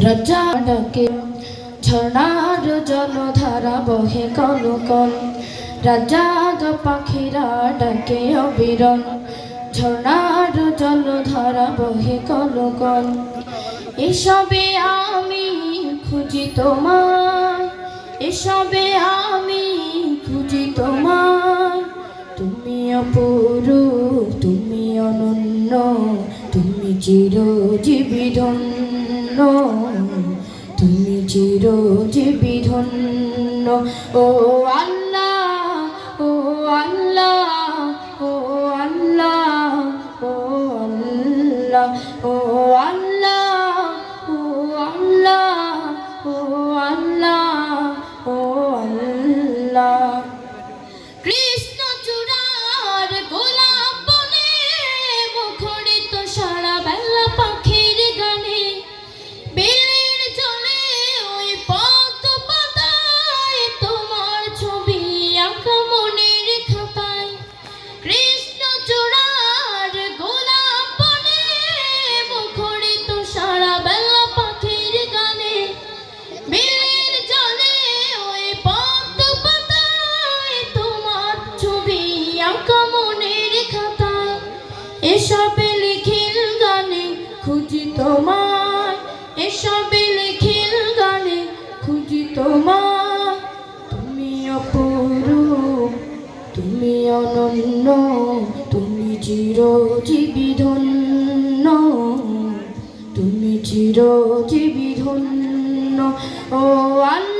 রাজা ডাকে ঝর্ণার জলধারা বহে কল কল রাজা পাখিরা ডাকে অবিরল ঝর্ণার জলধারা বহে কল কল এসবে আমি খুঁজি তোমায় এসবে আমি খুঁজি তোমায় তুমি অপরূপ তুমি অনন্য তুমি চিরজীবী তুমি চিরজীবী ধন্য। ও আল্লাহ এসবে লিখিল গানে, খুঁজি তোমায়। এসবে লিখিল গানে, খুঁজি তোমায়। তুমি অপরূপ, তুমি অনন্য, তুমি চিরজীবী ধন্য। তুমি চিরজীবী ধন্য। ও আল্লাহ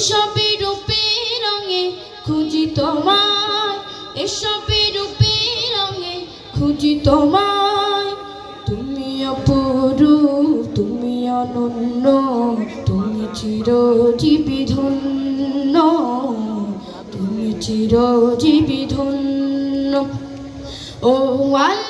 এসবে রূপে রঙে খুঁজি তোমায়। এসবে রূপে রঙে খুঁজি তোমায়। তুমি অপরূপ, তুমি অনন্য, তুমি চিরজীবী ধন্য, তুমি চিরজীবী ধন্য। ও আল্লাহ